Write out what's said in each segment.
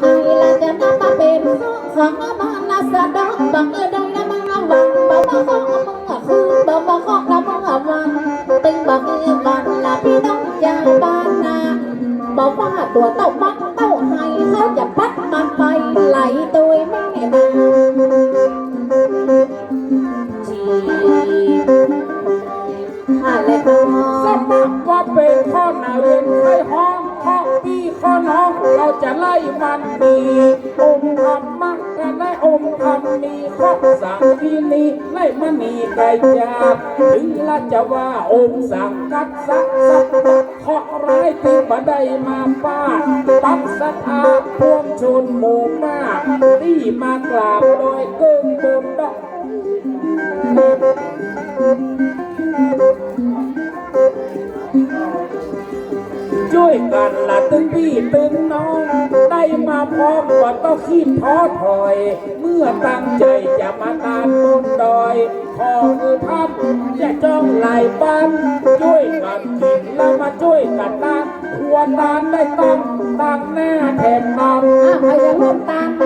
ไอ้ละจะนับมาเป็นของมานาสะดอกบังเอิญได้ละมึงเอาวันบ่มาของมึงอะคือบ่มาของละมึงอะวันตึงบังเออวันละพี่ต้องจากบ้านนาบอกว่าตัวเต้ามักเต้าไห้เขาจะปัด จะไล่มันดีองค์ธรรมะและได้องค์ธรรมมีข้อสังที่นี้ไล่มันนีไกลจากถึงละจะว่าองค์สังกัดสักสักข้อร้ายที่บ่ได้มาป้าตัดศรัทธาพวงชนหมู่มากที่มากราบโดยเกินบน ช่วยกันละตึงพี่ตึงน้อง ได้มาพร้อมว่าต้องขี้ท้อถอย เมื่อตั้งใจจะมาตานบนดอยขอคือทับจะจ้องไหลปันช่วยกันกินแล้วมาช่วยกันตั้งควตานได้ตั้งตั้งหน้าแทนนำอะใครจะร่วมตามมา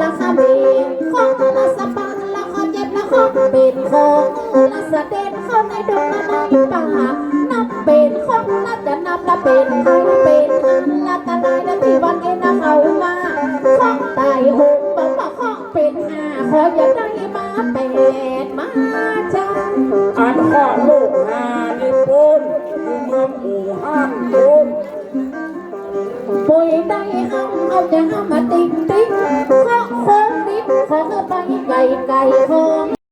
ละขะเบนข้องลาสะปังละข้อเจ็บละข้อเป็นของละสะเด็นเข้าในดงละนป่านับเป็นข้องนัะจะนับละเป็นข้องเป็นละตะลายละทีวันเอ็นลเอามาข้องไตหงบังบังของเป็นห้าขออย่าได้มาแปดมาจ้าอันข้อลูกหานิพนธ์เมืองอู่ฮั่นโดน ปุยได้ข้างเอาแต่ข้างมาติ้งติ๊กข้อโคงนิดขอเธอไปไกลไก่ของ